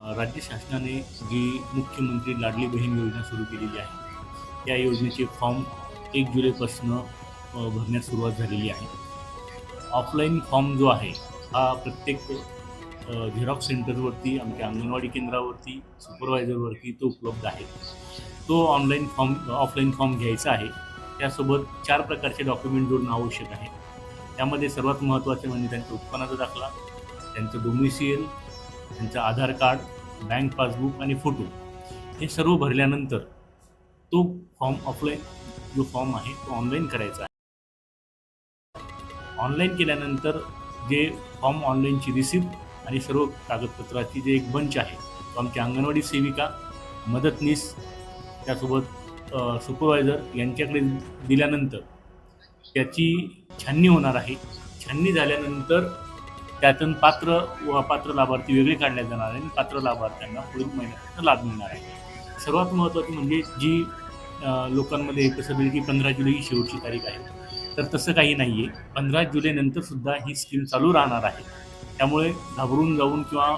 राज्य शासनाने जी मुख्यमंत्री लाडली बहीण योजना सुरू केलेली आहे त्या योजनेचे फॉर्म एक जुलैपासून भरण्यास सुरुवात झालेली आहे. ऑफलाईन फॉर्म जो आहे हा प्रत्येक झेरॉक्स सेंटरवरती आमच्या अंगणवाडी केंद्रावरती सुपरवायझरवरती तो उपलब्ध आहे. तो ऑनलाईन फॉर्म ऑफलाईन फॉर्म घ्यायचा आहे. त्यासोबत चार प्रकारचे डॉक्युमेंट जोडणं आवश्यक आहे. त्यामध्ये सर्वात महत्त्वाचे म्हणजे त्यांचा उत्पन्नाचा दाखला त्यांचं डोमिसियल त्यांचं आधार कार्ड बँक पासबुक आणि फोटो हे सर्व भरल्यानंतर तो फॉर्म ऑफलाईन जो फॉर्म आहे तो ऑनलाईन करायचा आहे. ऑनलाईन केल्यानंतर जे फॉर्म ऑनलाईनची रिसिप्ट आणि सर्व कागदपत्राची जे एक बंच आहे तो आमच्या अंगणवाडी सेविका मदतनीस त्यासोबत सुपरवायझर यांच्याकडे दिल्यानंतर त्याची छाननी होणार आहे. छाननी झाल्यानंतर त्यातून पात्र व पात्र लाभार्थी वेगळे काढले जाणार आहे आणि पात्र लाभार्थ्यांना पुढील महिन्यात लाभ मिळणार आहे. सर्वात महत्त्वाचं म्हणजे जी लोकांमध्ये कसं होईल की पंधरा जुलै ही शेवटची तारीख आहे. तर तसं काही नाही आहे पंधरा जुलैनंतरसुद्धा ही स्कीम चालू राहणार आहे. त्यामुळे घाबरून जाऊन किंवा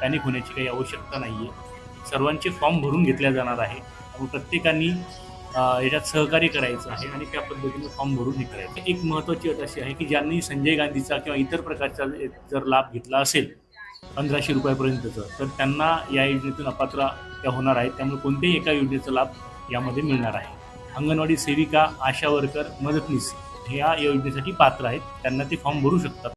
पॅनिक होण्याची काही आवश्यकता नाही आहे सर्वांचे फॉर्म भरून घेतल्या जाणार आहे. त्यामुळे प्रत्येकाने याच्यात सहकार्य करायचं आहे आणि त्या पद्धतीने फॉर्म भरून हे करायचं एक महत्त्वाची अट अशी आहे की ज्यांनी संजय गांधीचा किंवा इतर प्रकारचा जर लाभ घेतला असेल पंधराशे रुपयापर्यंतचं तर त्यांना या योजनेतून अपात्र त्या होणार आहेत. त्यामुळे कोणत्याही एका योजनेचा लाभ यामध्ये मिळणार आहे. अंगणवाडी सेविका आशा वर्कर मदतनीस ह्या योजनेसाठी पात्र आहेत. त्यांना ते फॉर्म भरू शकतात.